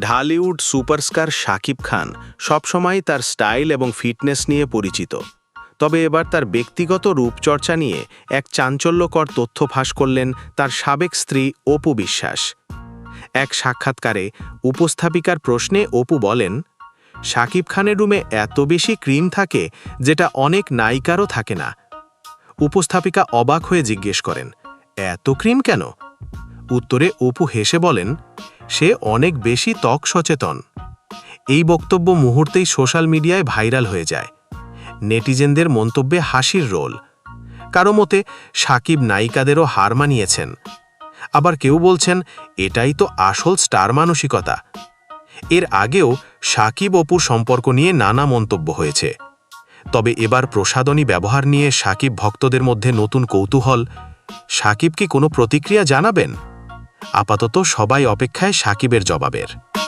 Dhallywood superstar Shakib Khan সবসময় তার style এবং ফিটনেস নিয়ে পরিচিত। তবে এবার তার ব্যক্তিগত রূপচর্চা নিয়ে এক চাঞ্চল্যকর তথ্য ফাঁস করলেন তার সাবেক স্ত্রী অপু বিশ্বাস। এক সাক্ষাৎকারে উপস্থাপিকার প্রশ্নে অপু বলেন, শাকিব খানের রুমে এত বেশি ক্রিম থাকে যেটা অনেক নায়িকারও থাকে না। উপস্থাপিকা অবাক হয়ে জিজ্ঞেস করেন, এত ক্রিম কেন? উত্তরে অপু হেসে বলেন সে অনেক বেশি ত্বক সচেতন। এই বক্তব্য মুহূর্তেই সোশ্যাল মিডিয়ায় ভাইরাল হয়ে যায়। নেটিজেনদের মন্তব্যে হাসির রোল। কারও মতে, সাকিব নায়িকাদেরও হার মানিয়েছেন। আবার কেউ বলছেন, এটাই তো আসল স্টার মানসিকতা। এর আগেও সাকিব অপুর সম্পর্ক নিয়ে নানা মন্তব্য হয়েছে। তবে এবার প্রসাদনী ব্যবহার নিয়ে সাকিব ভক্তদের মধ্যে নতুন কৌতূহল। সাকিব কি কোনো প্রতিক্রিয়া জানাবেন? আপাতত সবাই অপেক্ষায় সাকিবের জবাবের।